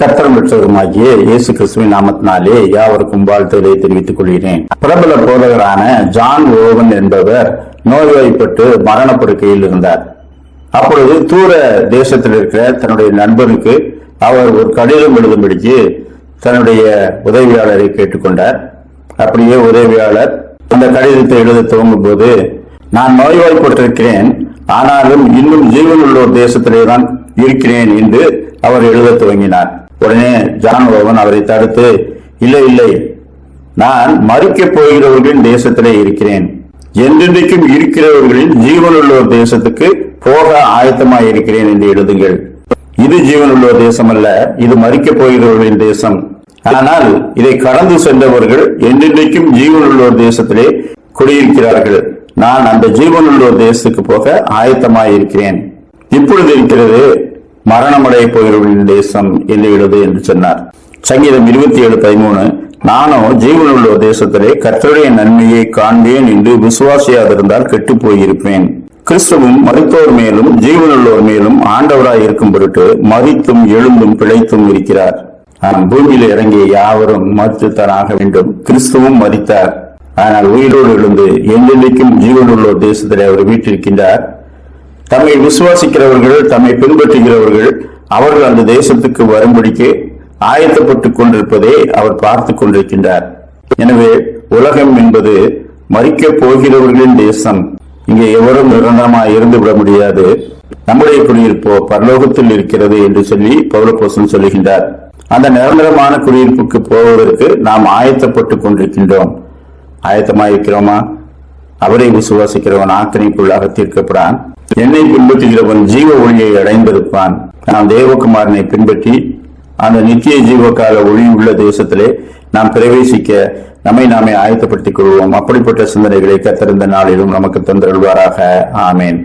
கத்தரம் பெற்றவருமாகிய இயேசு கிறிஸ்துவின் நாமத்தினாலே யாவருக்கும் வாழ்த்துக்களை தெரிவித்துக் கொள்கிறேன். பிரபல போதகரான ஜான் ஓவன் என்பவர் நோய்வாய்ப்பட்டு மரணப்படுக்கையில் இருந்தார். அப்பொழுது தூர தேசத்தில் இருக்கிற தன்னுடைய நண்பனுக்கு அவர் ஒரு கடிதம் எழுதும்படிக்கு தன்னுடைய உதவியாளரை கேட்டுக்கொண்டார். அப்படியே உதவியாளர் அந்த கடிதத்தை எழுத துவங்கும் போது நான் நோய்வாய்ப்பட்டிருக்கிறேன் ஆனாலும் இன்னும் ஜீவனுள்ளோர் தேசத்திலே தான் இருக்கிறேன் என்று அவர் எழுத துவங்கினார். உடனே ஜான் அவரை தடுத்து இல்லை இல்லை நான் மறிக்கப் போகிறவர்களின் தேசத்திலே இருக்கிறேன். என்றென்றைக்கும் இருக்கிறவர்களின் ஜீவனுள்ளோர் தேசத்துக்கு போக ஆயத்தமாய் இருக்கிறேன் என்று எழுதுங்கள். இது ஜீவனுள்ளோர் தேசம் அல்ல இது மறிக்கப் போகிறவர்களின் தேசம். ஆனால் இதை கடந்து சென்றவர்கள் என்றென்றைக்கும் ஜீவனுள்ளோர் தேசத்திலே குடியிருக்கிறார்கள். நான் அந்த ஜீவனுள்ளோர் தேசத்துக்கு போக ஆயத்தமாய் இருக்கிறேன். இப்பொழுது இருக்கிறது மரணமடைய போகிறவர்களின் தேசம் என்று என்று சொன்னார். சங்கீதம் இருபத்தி ஏழு பதிமூணு நானோ ஜீவனுள்ள தேசத்திலே கர்த்தருடைய நன்மையை காண்பேன் என்று விசுவாசியாதிருந்தால் கெட்டுப் போயிருப்பேன். கிறிஸ்துவும் மருத்துவர் மேலும் ஜீவனுள்ளோர் மேலும் ஆண்டவராய் இருக்கும் பொருட்டு மறித்தும் எழுந்தும் பிழைத்தும் இருக்கிறார். ஆனால் பூமியில் இறங்கிய யாவரும் மறுத்துத்தான் வேண்டும். கிறிஸ்துவும் மறித்தார் ஆனால் உயிரோடு எழுந்து எந்தெந்தைக்கும் ஜீவனுள்ளோர் தேசத்திலே அவர் வீட்டிருக்கின்றார். தம்மை விசுவாசிக்கிறவர்கள் தம்மை பின்பற்றுகிறவர்கள் அவர்கள் அந்த தேசத்துக்கு வரும்படிக்கு ஆயத்தப்பட்டுக் கொண்டிருப்பதை அவர் பார்த்துக் கொண்டிருக்கின்றார். எனவே உலகம் என்பது மறிக்கப் போகிறவர்களின் தேசம். இங்கே எவரும் நிரந்தரமாக இருந்து விட முடியாது. நம்முடைய குடியிருப்போ பரலோகத்தில் இருக்கிறது என்று சொல்லி பௌலப்போசன் சொல்லுகின்றார். அந்த நிரந்தரமான குடியிருப்புக்கு போவதற்கு நாம் ஆயத்தப்பட்டுக் கொண்டிருக்கின்றோம். ஆயத்தமாயிருக்கிறோமா? அவரை விசுவாசிக்கிறவன் ஆக்கினைக்குள்ளாக தீர்க்கப்படான். என்னை பின்பற்றுகிறவன் ஜீவ ஒளியை அடைந்திருப்பான். நாம் தேவகுமாரனை பின்பற்றி அந்த நித்திய ஜீவகால ஒளி உள்ள தேசத்திலே நாம் பிரவேசிக்க நம்மை நாமே ஆயத்தப்படுத்திக் கொள்வோம். அப்படிப்பட்ட சிந்தனைகளை கத்திருந்த நாளிலும் நமக்கு தந்திருவாராக ஆமேன்.